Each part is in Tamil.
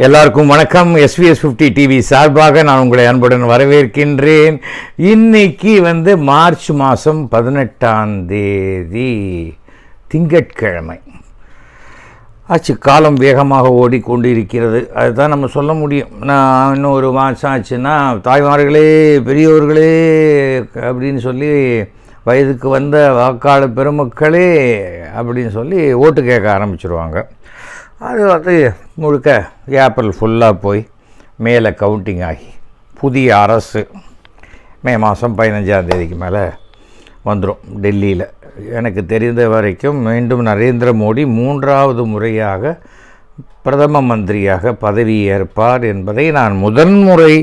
எல்லாருக்கும் வணக்கம். எஸ்விஎஸ் ஃபிஃப்டி டிவி சார்பாக நான் உங்களை அன்புடன் வரவேற்கின்றேன். இன்னைக்கு வந்து மார்ச் மாதம் பதினெட்டாம் தேதி திங்கட்கிழமை. ஆச்சு காலம் வேகமாக ஓடிக்கொண்டிருக்கிறது. அதுதான் நம்ம சொல்ல முடியும். நான் இன்னும் ஒரு மாதம் ஆச்சுன்னா தாய்மார்களே பெரியோர்களே அப்படின்னு சொல்லி வயதுக்கு வந்த வாக்காளர் பெருமக்களே அப்படின்னு சொல்லி ஓட்டு கேட்க ஆரம்பிச்சிருவாங்க. அது வந்து முழுக்க ஏப்ரல் ஃபுல்லாக போய் மேலே கவுண்டிங் ஆகி புதிய அரசு மே மாதம் பதினஞ்சாந்தேதிக்கு மேலே வந்துடும் டெல்லியில். எனக்கு தெரிந்த வரைக்கும் மீண்டும் நரேந்திர மோடி மூன்றாவது முறையாக பிரதம மந்திரியாக பதவி ஏற்பார் என்பதை நான் முதன்முறை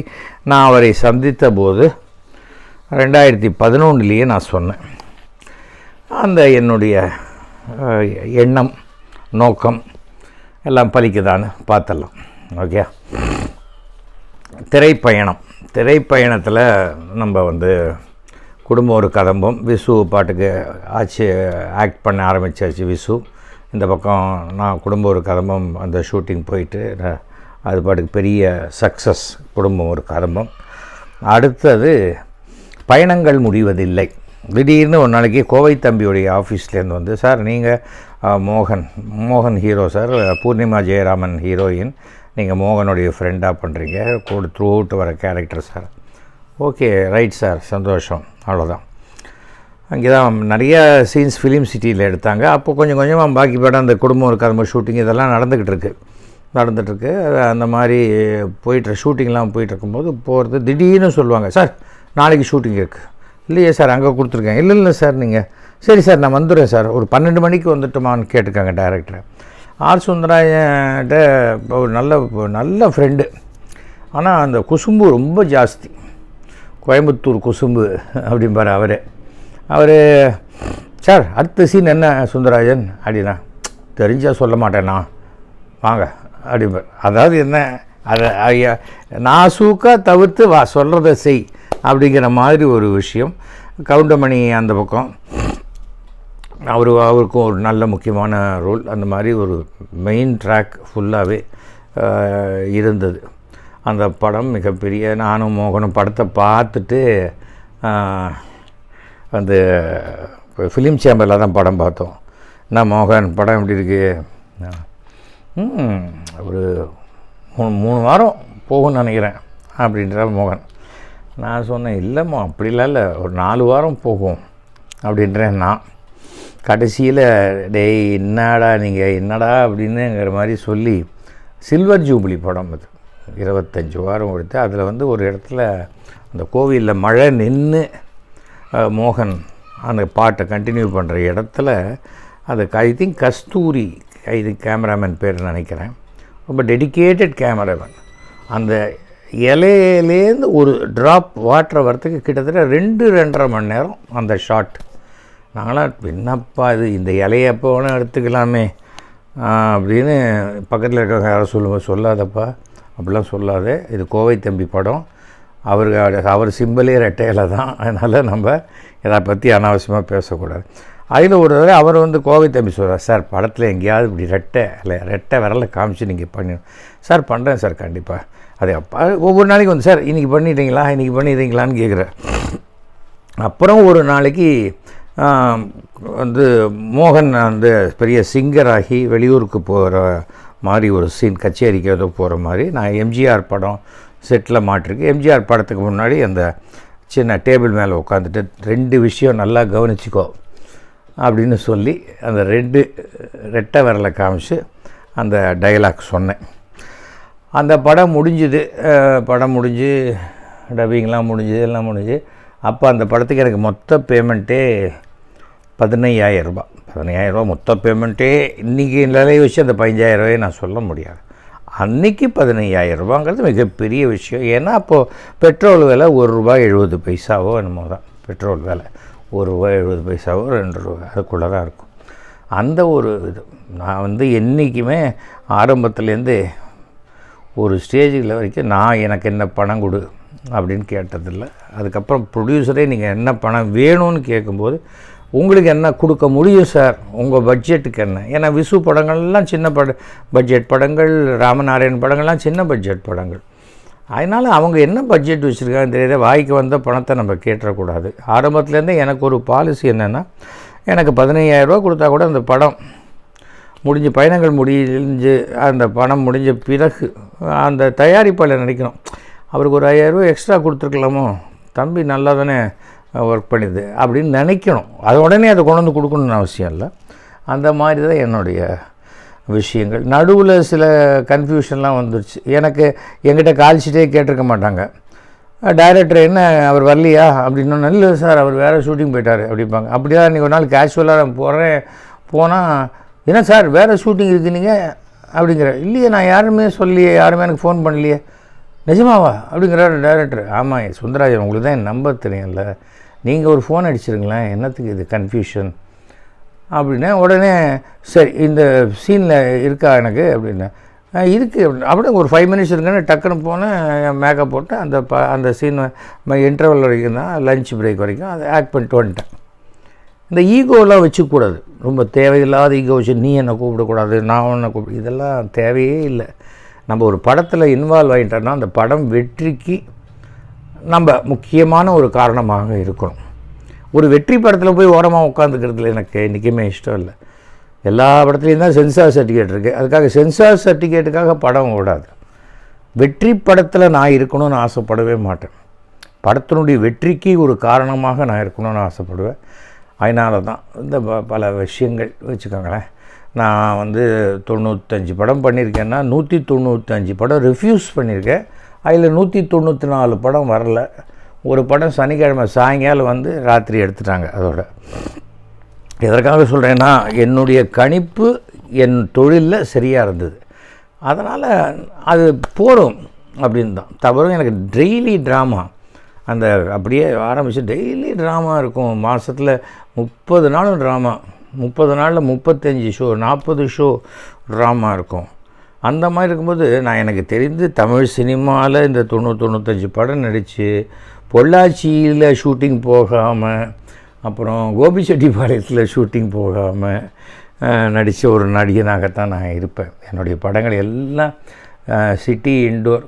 நான் அவரை சந்தித்த போது ரெண்டாயிரத்தி பதினொன்றுலேயே நான் சொன்னேன். அந்த என்னுடைய எண்ணம் நோக்கம் எல்லாம் பலிக்குதான்னு பார்த்துடலாம். ஓகே திரைப்பயணம். திரைப்பயணத்தில் நம்ம வந்து குடும்பம் ஒரு கதம்பம். விசு பாட்டுக்கு ஆச்சு ஆக்ட் பண்ண ஆரம்பிச்சாச்சு விசு. இந்த பக்கம் நான் குடும்பம் ஒரு கதம்பம் அந்த ஷூட்டிங் போயிட்டு அது பாட்டுக்கு பெரிய சக்ஸஸ் குடும்பம் ஒரு கதம்பம். அடுத்தது பயணங்கள் முடிவதில்லை. திடீர்னு ஒரு நாளைக்கு கோவை தம்பியுடைய ஆஃபீஸ்லேருந்து வந்து சார் நீங்கள் மோகன் மோகன் hero sir Purnima Jayaraman heroine நீங்கள் மோகனுடைய ஃப்ரெண்டாக பண்ணுறீங்க கூட த்ரூ அவுட் வர character sir. Okay right sir சந்தோஷம் அவ்வளோதான் அங்கே தான் நிறைய சீன்ஸ் ஃபிலிம் சிட்டியில் எடுத்தாங்க. அப்போ கொஞ்சம் கொஞ்சமாக பாக்கி படம் அந்த குடும்பம் ஒரு மாதிரி ஷூட்டிங் இதெல்லாம் நடந்துக்கிட்டு இருக்கு. நடந்துகிட்ருக்கு அந்த மாதிரி போயிட்டு ஷூட்டிங்லாம் போயிட்டு இருக்கும்போது போகிறது திடீர்னு சொல்லுவாங்க சார் நாளைக்கு ஷூட்டிங் இருக்குது இல்லையே சார் அங்கே கொடுத்துருக்கேன். இல்லை இல்லை சார் நீங்கள் சரி சார் நான் வந்துடுறேன் சார். ஒரு பன்னெண்டு மணிக்கு வந்துட்டுமான்னு கேட்டுக்காங்க டேரக்டர் ஆர் சுந்தராயன்ட்ட ஒரு நல்ல நல்ல ஃப்ரெண்டு ஆனால் அந்த குசும்பு ரொம்ப ஜாஸ்தி. கோயம்புத்தூர் குசும்பு அப்படிம்பார் அவர். அவர் சார் அடுத்த சீன் என்ன சுந்தராஜன் அப்படின்னா தெரிஞ்சால் சொல்ல மாட்டேண்ணா வாங்க. அப்படிம்பார். அதாவது என்ன? அதை ஐயா சூக்கா தவிர்த்து வா சொல்கிறத செய். அப்படிங்கிற மாதிரி ஒரு விஷயம். கவுண்டமணி அந்த பக்கம். அவர் அவருக்கும் ஒரு நல்ல முக்கியமான ரோல். அந்த மாதிரி ஒரு மெயின் ட்ராக் ஃபுல்லாகவே இருந்தது. அந்த படம் மிகப்பெரிய நானும் மோகனும் படத்தை பார்த்துட்டு அந்த ஃபிலிம் சேம்பரில் தான் படம் பார்த்தோம். என்ன மோகன் படம் எப்படி இருக்குது ஒரு மூணு மூணு வாரம் போகும்னு நினைக்கிறேன் அப்படின்ற மோகன். நான் சொன்னேன் இல்லைம்மா அப்படிலாம் இல்லை. ஒரு நாலு வாரம் போகும். அப்படின்றேன் நான். கடைசியில் டேய் என்னடா நீங்கள் என்னடா அப்படின்னுங்கிற மாதிரி சொல்லி சில்வர் ஜூபிலி படம் அது. இருபத்தஞ்சி வாரம் கொடுத்து அதில் வந்து ஒரு இடத்துல அந்த கோவிலில் மழை நின்று மோகன் அந்த பாட்டை கண்டினியூ பண்ணுற இடத்துல அது ஐ திங்க் கஸ்தூரி இது கேமராமேன் பேர் நினைக்கிறேன். ரொம்ப டெடிகேட்டட் கேமராமேன் அந்த இலையிலேருந்து ஒரு ட்ராப் வாட்டர் வரத்துக்கு கிட்டத்தட்ட ரெண்டு ரெண்டரை மணி நேரம் அந்த ஷாட் நாங்களாம் என்னப்பா இது இந்த இலையை எப்போ வேணால் எடுத்துக்கலாமே அப்படின்னு பக்கத்தில் இருக்கிறவங்க யாரும் சொல்லுவோம் சொல்லாதப்பா. அப்படிலாம் சொல்லாத. இது கோவை தம்பி படம். அவர் அவர் சிம்பிளே ரெட்டையில் தான். அதனால் நம்ம இதை பற்றி அனாவசியமாக பேசக்கூடாது. அதில் ஒரு தடவை அவர் வந்து கோவை தம்பி சொல்கிறார் சார் படத்தில் எங்கேயாவது இப்படி ரெட்டை இல்லை ரெட்டை விரலை காமிச்சு நீங்கள் பண்ணி சார் பண்ணுறேன் சார் கண்டிப்பாக அது அப்போ ஒவ்வொரு நாளைக்கு வந்து சார் இன்றைக்கி பண்ணிட்டீங்களா? இன்றைக்கி பண்ணிட்டீங்களான்னு கேட்குறேன் அப்புறம் ஒரு நாளைக்கு வந்து மோகன் வந்து பெரிய சிங்கராகி வெளியூருக்கு போகிற மாதிரி ஒரு சீன் கச்சேரிக்கு ஏதோ போகிற மாதிரி நான் எம்ஜிஆர் படம் செட்டில் மாட்டிருக்கு எம்ஜிஆர் படத்துக்கு முன்னாடி அந்த சின்ன டேபிள் மேலே உட்காந்துட்டு ரெண்டு விஷயம் நல்லா கவனிச்சிக்கோ. அப்படின்னு சொல்லி அந்த ரெண்டு ரெட்டை விரலை காமிச்சு அந்த டயலாக் சொன்னேன். அந்த படம் முடிஞ்சுது. படம் முடிஞ்சு டப்பிங்லாம் முடிஞ்சுது எல்லாம் முடிஞ்சு அப்போ அந்த படத்துக்கு எனக்கு மொத்த பேமெண்ட்டே பதினையாயிரரூபா பதினையாயிரரூபா பதினையாயிரம் ரூபாய் மொத்த பேமெண்ட்டே இன்றைக்கி நிலையை வச்சு அந்த பதினஞ்சாயிரரூபாயை நான் சொல்ல முடியாது. அன்னைக்கு பதினையாயிரரூபாங்கிறது மிகப்பெரிய விஷயம். ஏன்னா அப்போது பெட்ரோல் விலை ஒரு ரூபாய் எழுபது பைசாவோ என்னமோ தான். பெட்ரோல் விலை. ஒரு ரூபாய் எழுபது பைசாவோ ரெண்டு ரூபா அதுக்குள்ளே தான் இருக்கும். அந்த ஒரு இது. நான் வந்து என்றைக்குமே ஆரம்பத்துலேருந்தே ஒரு ஸ்டேஜில் வரைக்கும் நான் எனக்கு என்ன பணம் கொடு அப்படின்னு கேட்டதில்லை. அதுக்கப்புறம் ப்ரொடியூசரே நீங்கள் என்ன பணம் வேணும்னு கேட்கும்போது உங்களுக்கு என்ன கொடுக்க முடியும் சார் உங்கள் பட்ஜெட்டுக்கு என்ன? ஏன்னா விசு படங்கள்லாம் சின்ன பட பட்ஜெட் படங்கள் ராமநாராயண் படங்கள்லாம் சின்ன பட்ஜெட் படங்கள். அதனால் அவங்க என்ன பட்ஜெட் வச்சுருக்காங்கன்னு தெரியாத வாய்க்கு வந்த பணத்தை நம்ம கேட்டுறக்கூடாது. ஆரம்பத்துலேருந்தே எனக்கு ஒரு பாலிசி என்னென்னா எனக்கு 15000 கொடுத்தா கூட அந்த படம் முடிஞ்சு பயணங்கள் முடிஞ்சு அந்த பணம் முடிஞ்ச பிறகு அந்த தயாரிப்பாளர் நினைக்கணும் அவருக்கு ஒரு ஐயாயிரரூவா எக்ஸ்ட்ரா கொடுத்துருக்கலாமோ? தம்பி நல்லா தானே ஒர்க் பண்ணிது அப்படின்னு நினைக்கணும். அது உடனே அதை கொண்டு வந்து கொடுக்கணும்னு அவசியம் இல்லை. அந்த மாதிரி தான் என்னுடைய விஷயங்கள். நடுவில் சில கன்ஃபியூஷன்லாம் வந்துருச்சு. எனக்கு எங்கிட்ட கால்ஷீட்டே கேட்டிருக்க மாட்டாங்க. டைரக்டர் என்ன? அவர் வரலையா? அப்படின்னா இல்லை சார் அவர் வேறு ஷூட்டிங் போயிட்டார் அப்படிம்பாங்க. அப்படியா நீங்கள் ஒரு நாள் கேஷுவலாக நான் போகிறேன் போனால் என்ன சார் வேறு ஷூட்டிங் இருக்கு நீங்கள் அப்படிங்கிற இல்லையே நான் யாருமே சொல்லியே யாருமே எனக்கு ஃபோன் பண்ணலையே. நிஜமாவா? அப்படிங்கிறார் டைரக்டர் ஆமாம் சுந்தராஜன் உங்களுக்கு தான் என் நம்பர் தெரியும்ல. நீங்கள் ஒரு ஃபோன் அடிச்சிருங்களேன். என்னத்துக்கு இது கன்ஃபியூஷன் அப்படின்னா உடனே சரி இந்த சீனில் இருக்கா எனக்கு? அப்படின்னா இருக்குது இருக்கு. அப்படின்னு அப்படியே ஒரு ஃபைவ் மினிட்ஸ் இருக்குன்னு டக்குன்னு போனேன். மேக்கப் போட்டு அந்த ப அந்த சீன் இன்டர்வல் வரைக்கும் தான் லஞ்ச் பிரேக் வரைக்கும் அதை ஆக்ட் பண்ணிட்டு வந்துட்டேன். இந்த ஈகோலாம் வச்சுக்கூடாது. ரொம்ப தேவையில்லாத ஈகோ வச்சு நீ என்னை கூப்பிடக்கூடாது நான் உன்னை கூப்பிடு இதெல்லாம் தேவையே இல்லை. நம்ம ஒரு படத்தில் இன்வால்வ் ஆகிட்டோன்னா அந்த படம் வெற்றிக்கு நம்ம முக்கியமான ஒரு காரணமாக இருக்கணும். ஒரு வெற்றி படத்தில் போய் ஓரமாக உட்காந்துக்கிறதுல எனக்கு என்றைக்குமே இஷ்டம் இல்லை. எல்லா படத்துலேயும் தான் சென்சார் சர்டிஃபிகேட் இருக்குது அதுக்காக சென்சார் சர்டிஃபிகேட்டுக்காக படம் ஓடாது. வெற்றி படத்தில் நான் இருக்கணும்னு ஆசைப்படவே மாட்டேன். படத்தினுடைய வெற்றிக்கு ஒரு காரணமாக நான் இருக்கணும்னு ஆசைப்படுவேன். அதனால தான் இந்த ப- பல விஷயங்கள் வச்சுக்கோங்களேன். நான் வந்து தொண்ணூத்தஞ்சு படம் பண்ணியிருக்கேன்னா நூற்றி தொண்ணூத்தஞ்சு படம் ரிஃப்யூஸ் பண்ணியிருக்கேன். அதில் நூற்றி தொண்ணூற்றி நாலு படம் வரல. ஒரு படம் சனிக்கிழமை சாயங்காலம் வந்து ராத்திரி எடுத்துட்டாங்க அதோட. எதற்காக சொல்கிறேன்னா என்னுடைய கணிப்பு என் தொழிலில் சரியாக இருந்தது. அதனால் அது போகும் அப்படின்னு தான் தவறும் எனக்கு டெய்லி ட்ராமா. அந்த அப்படியே ஆரம்பித்து டெய்லி ட்ராமா இருக்கும். மாதத்தில் முப்பது நாளும் ட்ராமா. முப்பது நாளில் முப்பத்தஞ்சு ஷோ நாற்பது ஷோ ட்ராமா இருக்கும். அந்த மாதிரி இருக்கும்போது நான் எனக்கு தெரிந்து தமிழ் சினிமாவில் இந்த தொண்ணூறு தொண்ணூத்தஞ்சு படம் நடித்து பொள்ளாச்சியில் ஷூட்டிங் போகாமல் அப்புறம் கோபிச்செட்டிப்பாளையத்தில் ஷூட்டிங் போகாமல் நடித்த ஒரு நடிகனாகத்தான் நான் இருப்பேன். என்னுடைய படங்கள் எல்லாம் சிட்டி இண்டோர்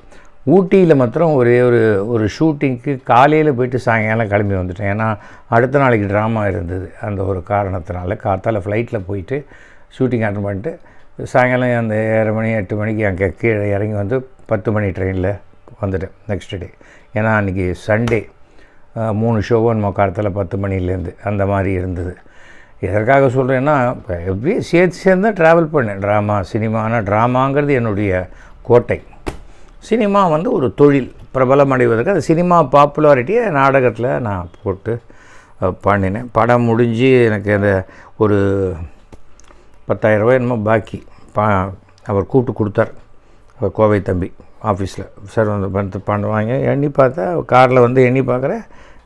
ஊட்டியில் மாத்திரம் ஒரே ஒரு ஒரு ஷூட்டிங்க்கு காலையில் போயிட்டு சாயங்காலம் கிளம்பி வந்துட்டேன். ஏன்னா அடுத்த நாளைக்கு ட்ராமா இருந்தது. அந்த ஒரு காரணத்தினால காத்தால ஃப்ளைட்டில் போயிட்டு ஷூட்டிங் அட்டன் பண்ணிட்டு சாயங்காலம் அந்த ஏழு மணி எட்டு மணிக்கு அங்கே கீழே இறங்கி வந்து பத்து மணி ட்ரெயினில் வந்துட்டேன் நெக்ஸ்ட் டே ஏன்னா அன்றைக்கி சண்டே மூணு ஷோவும் நம்ம காலத்தில் பத்து மணிலேருந்து அந்த மாதிரி இருந்தது. எதற்காக சொல்கிறேன்னா இப்போ எப்படியும் சேர்த்து சேர்ந்து தான் ட்ராவல் பண்ணேன். ட்ராமா சினிமா ஆனால் ட்ராமாங்கிறது என்னுடைய கோட்டை. சினிமா வந்து ஒரு தொழில். பிரபலம் அடைவதற்கு அந்த சினிமா பாப்புலாரிட்டியை நாடகத்தில் நான் போட்டு பண்ணினேன். படம் முடிஞ்சு எனக்கு அந்த ஒரு பத்தாயிரரூபா என்னமோ பாக்கி. பா அவர் கூப்பிட்டு கொடுத்தார். கோவை தம்பி. ஆஃபீஸில். சார் வந்து பணத்தை பணம் வாங்கி எண்ணி பார்த்தா காரில் வந்து எண்ணி பார்க்குறேன்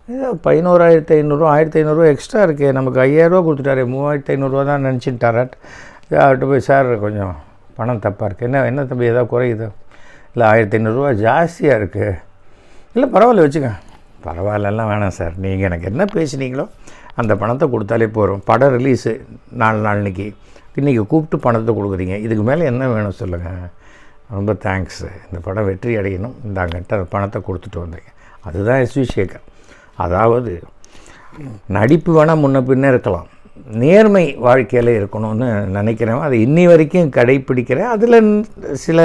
பதினோராயிரத்தி பதினோராயிரத்து ஐநூறுரூவா ஆயிரத்தி ஐநூறுரூவா எக்ஸ்ட்ரா இருக்குது நமக்கு ஐயாயிரரூவா கொடுத்துட்டாரு மூவாயிரத்து ஐநூறுரூவா தான் நினச்சிட்டாராட் அவர்கிட்ட போய் சார் கொஞ்சம் பணம் தப்பாக இருக்குது என்ன என்ன தம்பி ஏதாவது குறையுதோ? இல்லை ஆயிரத்தி ஐநூறுரூவா ஜாஸ்தியாக இருக்குது இல்லை பரவாயில்ல வச்சுக்க. பரவாயில்லலாம் வேணாம் சார். நீங்கள் எனக்கு என்ன பேசுனீங்களோ அந்த பணத்தை கொடுத்தாலே போகிறோம் படம் ரிலீஸு நாலு நாள் இன்றைக்கி இன்றைக்கி கூப்பிட்டு பணத்தை கொடுக்குறீங்க. இதுக்கு மேலே என்ன வேணும் சொல்லுங்கள் ரொம்ப தேங்க்ஸ் இந்த படம் வெற்றி அடையணும். இந்தாங்கன்ட்டு அந்த பணத்தை கொடுத்துட்டு வந்தீங்க அதுதான் எஸ் வி சேகர். அதாவது நடிப்பு வேணால் முன்ன பின்னே இருக்கலாம். நேர்மை வாழ்க்கையில் இருக்கணும்னு நினைக்கிறேன். அதை இன்னி வரைக்கும் கடைப்பிடிக்கிறேன். அதில் சில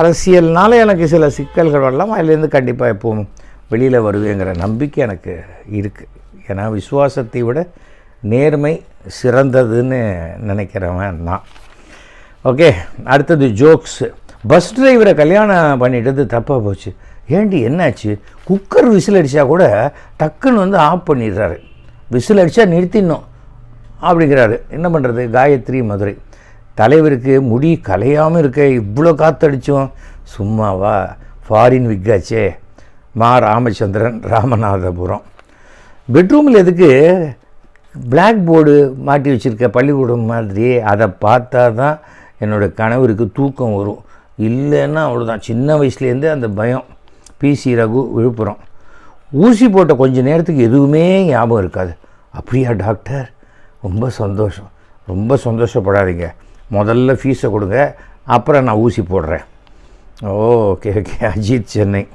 அரசியல்னால எனக்கு சில சிக்கல்கள் வரலாம். அதுலேருந்து கண்டிப்பாக எப்பவும் வெளியில் வருவேங்கிற நம்பிக்கை எனக்கு இருக்குது ஏன்னா விசுவாசத்தை விட நேர்மை சிறந்ததுன்னு நினைக்கிறவன் நான். ஓகே அடுத்தது ஜோக்ஸு பஸ் டிரைவரை கல்யாணம் பண்ணிட்டது தப்பாக போச்சு. ஏண்டி என்னாச்சு? குக்கர் விசில் அடித்தா கூட டக்குன்னு வந்து ஆஃப் பண்ணிடுறாரு. விசில் அடித்தா நிறுத்திடணும் அப்படிங்கிறாரு. என்ன பண்ணுறது காயத்ரி மதுரை. தலைவருக்கு முடி கலையாமல் இருக்க இவ்வளோ காத்தடிச்சோம். சும்மாவா? ஃபாரின் விக்காச்சே மா ராமச்சந்திரன் ராமநாதபுரம். பெட்ரூமில் எதுக்கு? பிளாக் போர்டு மாட்டி வச்சுருக்க பள்ளிக்கூடம் மாதிரி அதை பார்த்தா தான் என்னோடய கணவருக்கு தூக்கம் வரும். இல்லைன்னா அவ்வளோதான் சின்ன வயசுலேருந்தே அந்த பயம். பிசி ரகு விழுப்புரம். ஊசி போட்ட கொஞ்ச நேரத்துக்கு எதுவுமே ஞாபகம் இருக்காது. அப்படியா டாக்டர்? ரொம்ப சந்தோஷம். ரொம்ப சந்தோஷப்படாதீங்க. முதல்ல ஃபீஸை கொடுங்க. அப்புறம் நான் ஊசி போடுறேன். Okay okay. அஜித் சென்னை.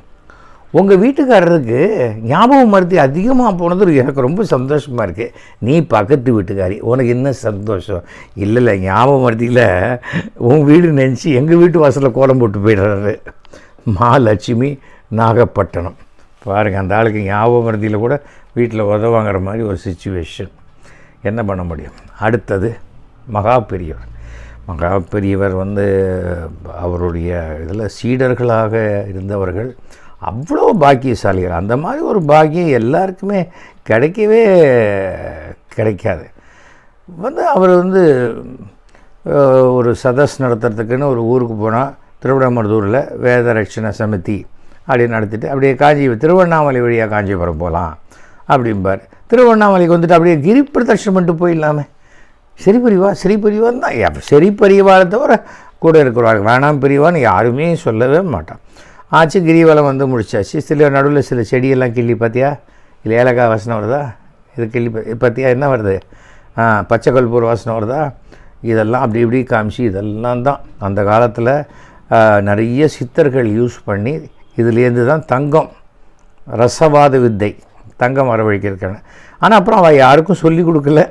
உங்கள் வீட்டுக்காரருக்கு ஞாபகம் மருத்தி அதிகமாக போனது எனக்கு ரொம்ப சந்தோஷமாக இருக்குது நீ பக்கத்து வீட்டுக்காரி உனக்கு என்ன சந்தோஷம்? இல்லை இல்லை ஞாபக மருத்தியில் உன் வீடு நினச்சி எங்கள் வீட்டு வாசலில் கோலம் போட்டு போயிடுறாரு. மகாலட்சுமி நாகப்பட்டினம். பாருங்கள் அந்த ஆளுக்கு ஞாபக மருத்தியில் கூட வீட்டில் உதவாங்கிற மாதிரி ஒரு சுச்சுவேஷன் என்ன பண்ண முடியும்? அடுத்தது மகா பெரியவர். மகா பெரியவர் வந்து அவருடைய இதில் சீடர்களாக இருந்தவர்கள் அவ்வளோ பாக்கியசாலிகள். அந்த மாதிரி ஒரு பாக்கியம் எல்லாருக்குமே கிடைக்கவே கிடைக்காது. வந்து அவர் வந்து ஒரு சதஸ் நடத்துறதுக்குன்னு ஒரு ஊருக்கு போனால் திருவிடமருதூரில் வேத ரட்சண சமிதி அப்படி நடத்திட்டு அப்படியே காஞ்சி திருவண்ணாமலை வழியாக காஞ்சிபுரம் போகலாம் அப்படிம்பார். திருவண்ணாமலைக்கு வந்துட்டு அப்படியே கிரி பிரதட்சணம் பண்ணிட்டு போயிடலாமே. சரி பிரிவா சரி பெரியவான்னு தான். சரி தவிர கூட இருக்கிறவாள் வேணாம் பிரிவான்னு யாருமே சொல்லவே மாட்டான். ஆச்சு கிரிவலம் வந்து முடிச்சாச்சு. சில நடுவில் சில செடியெல்லாம் கிள்ளி பார்த்தியா இல்லை ஏலக்காய் வாசனை வருதா? இது கிள்ளி பார்த்தியா என்ன வருது? பச்சை கல்பூர் வாசனை வருதா? இதெல்லாம் அப்படி இப்படி காமிச்சு இதெல்லாம் தான். அந்த காலத்தில் நிறைய சித்தர்கள் யூஸ் பண்ணி இதுலேருந்து தான் தங்கம் ரசவாத வித்தை தங்கம் வரவழைக்கிறதுக்கான. ஆனால் அப்புறம் அவள் யாருக்கும் சொல்லி கொடுக்கல.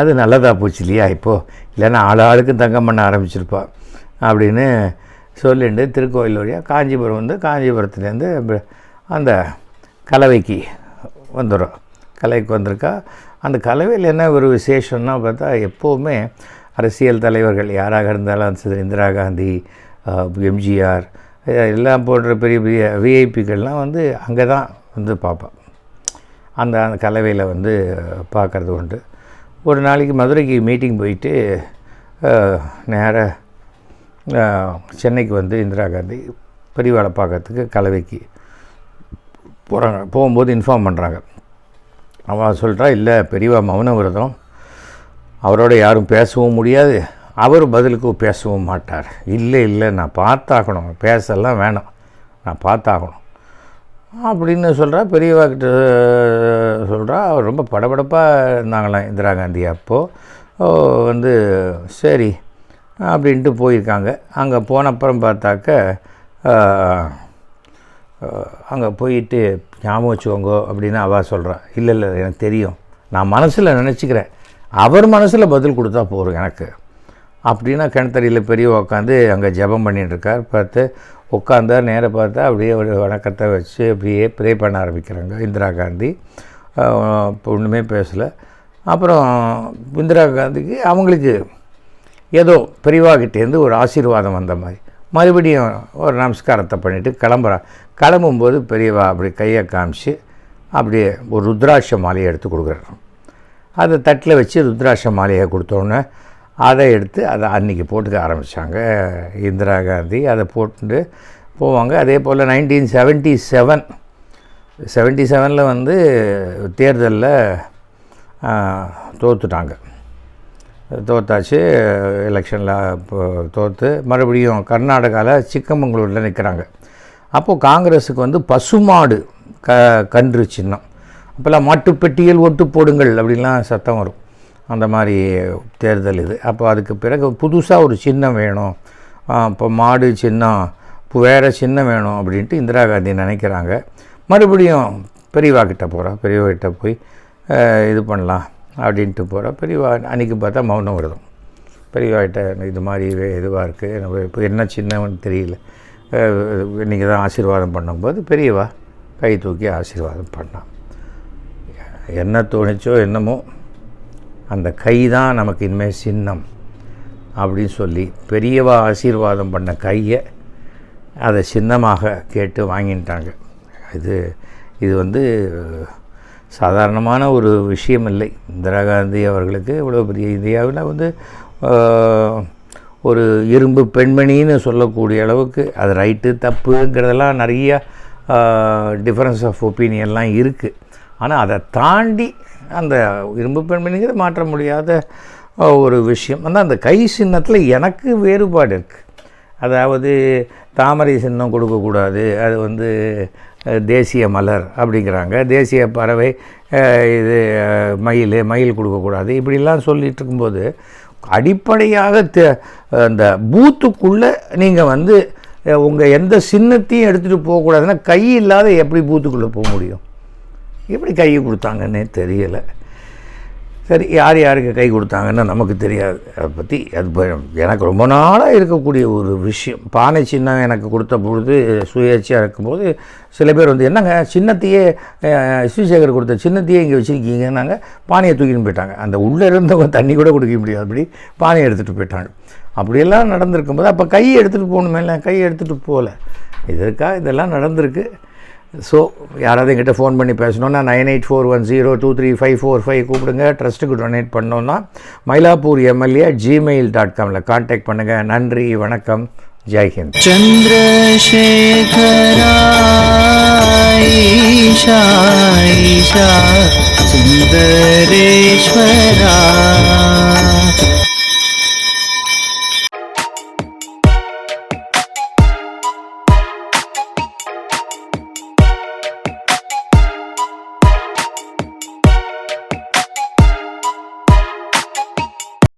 அது நல்லதாக போச்சு இல்லையா இப்போது இல்லைன்னா ஆள் ஆளுக்கும் தங்கம் பண்ண ஆரம்பிச்சிருப்பா. அப்படின்னு சொல்லிட்டு திருக்கோயில் வழியாக காஞ்சிபுரம் வந்து காஞ்சிபுரத்துலேருந்து அந்த கலவைக்கு வந்துடும் கலைக்கு வந்திருக்கா. அந்த கலவையில் என்ன ஒரு விசேஷம்னா பார்த்தா எப்போவுமே அரசியல் தலைவர்கள் யாராக இருந்தாலும் சரி இந்திரா காந்தி எம்ஜிஆர் எல்லாம் போன்ற பெரிய பெரிய விஐபிக்கள்லாம் வந்து அங்கே தான் வந்து பார்ப்பேன் அந்த அந்த கலவையில் வந்து பார்க்குறது உண்டு. ஒரு நாளைக்கு மதுரைக்கு மீட்டிங் போயிட்டு நேராக சென்னைக்கு வந்து இந்திரா காந்தி பெரியவாளை பார்க்கறதுக்கு கலவைக்கு போகிறாங்க போகும்போது இன்ஃபார்ம் பண்ணுறாங்க அவன் சொல்கிறா இல்லை பெரியவா மௌன விரதம். அவரோட யாரும் பேசவும் முடியாது. அவர் பதிலுக்கு பேசவும் மாட்டார். இல்லை இல்லை நான் பார்த்தாகணும். பேசலாம் வேணாம். நான் பார்த்தாகணும். அப்படின்னு சொல்கிறா பெரியவா கிட்ட சொல்கிறா அவர் ரொம்ப படபடப்பாக இருந்தாங்களாம் இந்திரா காந்தி அப்போது வந்து சரி அப்படின்ட்டு போயிருக்காங்க. அங்கே போன அப்புறம் பார்த்தாக்க அங்கே போயிட்டு ஞாபகம் வச்சுக்கோங்க அப்படின்னு அவள் சொல்கிறான் இல்லை இல்லை எனக்கு தெரியும். நான் மனசில் நினச்சிக்கிறேன். அவர் மனசில் பதில் கொடுத்தா போதும் எனக்கு. அப்படின்னா கிணத்தடியில் பெரிய உட்காந்து அங்கே ஜெபம் பண்ணிட்டுருக்கார் பார்த்து உட்காந்தா நேராக பார்த்தா அப்படியே ஒரு வணக்கத்தை வச்சு அப்படியே ப்ரே பண்ண ஆரம்பிக்கிறாங்க. இந்திரா காந்தி. இப்போ ஒன்றுமே பேசலை. அப்புறம் இந்திரா காந்திக்கு அவங்களுக்கு ஏதோ பெரியவாகிட்டேருந்து ஒரு ஆசீர்வாதம் வந்த மாதிரி. மறுபடியும் ஒரு நமஸ்காரத்தை பண்ணிவிட்டு கிளம்புறா. கிளம்பும்போது பெரியவா அப்படி கையை காமிச்சு அப்படியே ஒரு ருத்ராட்ச மாலையை எடுத்து கொடுக்குறோம் அதை தட்டில் வச்சு ருத்ராட்ச மாலையை கொடுத்தோன்னே அதை எடுத்து அதை அன்றைக்கி போட்டுக்க ஆரம்பித்தாங்க இந்திரா காந்தி அதை போட்டு போவாங்க. அதே போல் நைன்டீன் செவன்ட்டி செவன் செவன்ட்டி செவனில் வந்து தேர்தலில் தோத்துட்டாங்க. தோத்தாச்சு எலெக்ஷனில் இப்போ தோற்று மறுபடியும் கர்நாடகாவில் சிக்கமங்களூரில் நிற்கிறாங்க அப்போது காங்கிரஸுக்கு வந்து பசுமாடு க கன்று சின்னம். அப்போல்லாம் மாட்டுப்பெட்டியில் ஓட்டு போடுங்கள் அப்படின்லாம் சத்தம் வரும். அந்த மாதிரி தேர்தல் இது. அப்போ அதுக்கு பிறகு புதுசாக ஒரு சின்னம் வேணும். இப்போ மாடு சின்னம் இப்போ வேறு சின்னம் வேணும் அப்படின்ட்டு இந்திரா காந்தி நினைக்கிறாங்க. மறுபடியும் பெரியவா கிட்டே போகிறா பெரியவா கிட்டே போய் இது பண்ணலாம். அப்படின்ட்டு போகிறோம் பெரியவா அன்றைக்கி பார்த்தா மௌனம் விரதம். பெரியவாகிட்ட இது மாதிரி இதுவாக இருக்குது நம்ம இப்போ என்ன சின்னவன் தெரியல. இன்றைக்கி தான் ஆசீர்வாதம் பண்ணும்போது பெரியவா கை தூக்கி ஆசீர்வாதம் பண்ணான் என்ன தோணுச்சோ என்னமோ அந்த கை தான் நமக்கு இனிமேல் சின்னம் அப்படின்னு சொல்லி பெரியவா ஆசீர்வாதம் பண்ண கையை அதை சின்னமாக கேட்டு வாங்கிட்டாங்க. இது இது வந்து சாதாரணமான ஒரு விஷயம் இல்லை இந்திரா காந்தி அவர்களுக்கு இவ்வளோ பெரிய இந்தியாவில் வந்து ஒரு இரும்பு பெண்மணின்னு சொல்லக்கூடிய அளவுக்கு அது ரைட்டு தப்புங்கிறதெல்லாம் நிறைய டிஃப்ரென்ஸ் ஆஃப் ஒப்பீனியன்லாம் இருக்குது ஆனால் அதை தாண்டி அந்த இரும்பு பெண்மணிங்கிறது மாற்ற முடியாத ஒரு விஷயம். ஆனால் அந்த கை சின்னத்தில் எனக்கு வேறுபாடு இருக்குது அதாவது தாமரை சின்னம் கொடுக்கக்கூடாது. அது வந்து தேசிய மலர் அப்படிங்கிறாங்க. தேசிய பறவை இது மயில் மயில் கொடுக்கக்கூடாது. இப்படிலாம் சொல்லிகிட்டு இருக்கும்போது அடிப்படையாக தே அந்த பூத்துக்குள்ளே நீங்கள் வந்து உங்கள் எந்த சின்னத்தையும் எடுத்துகிட்டு போகக்கூடாதுன்னா கை இல்லாத எப்படி பூத்துக்குள்ளே போக முடியும்? எப்படி கை கொடுத்தாங்கன்னே தெரியலை. சரி யார் யாருக்கு கை கொடுத்தாங்கன்னு நமக்கு தெரியாது. அதை பற்றி அது எனக்கு ரொம்ப நாளாக இருக்கக்கூடிய ஒரு விஷயம். பானை சின்னம் எனக்கு கொடுத்த பொழுது சுயேட்சையாக இருக்கும்போது சில பேர் வந்து என்னங்க சின்னத்தையே ஸ்ரீசேகர் கொடுத்த சின்னத்தையே இங்கே வச்சுருக்கீங்கன்னாங்க பானையை தூக்கின்னு போயிட்டாங்க. அந்த உள்ளே இருந்தவங்க தண்ணி கூட கொடுக்க முடியாது அப்படி பானையை எடுத்துகிட்டு போயிட்டாங்க. அப்படியெல்லாம் நடந்திருக்கும்போது அப்போ கையை எடுத்துகிட்டு போகணுமே இல்லை கை எடுத்துகிட்டு போகல. இதற்காக இதெல்லாம் நடந்திருக்கு. ஸோ யாராவது எங்கிட்ட ஃபோன் பண்ணி பேசணுன்னா nine eight four one zero two three five four five கூப்பிடுங்க. ட்ரஸ்ட்டுக்கு டொனேட் பண்ணோன்னா மயிலாப்பூர் எம்எல்ஏ ஜிமெயில் டாட் காமில் காண்டாக்ட் பண்ணுங்கள் நன்றி வணக்கம். ஜெய்ஹிந்த் சந்திரசேகராயிஷா சுந்தரேஸ்வரா.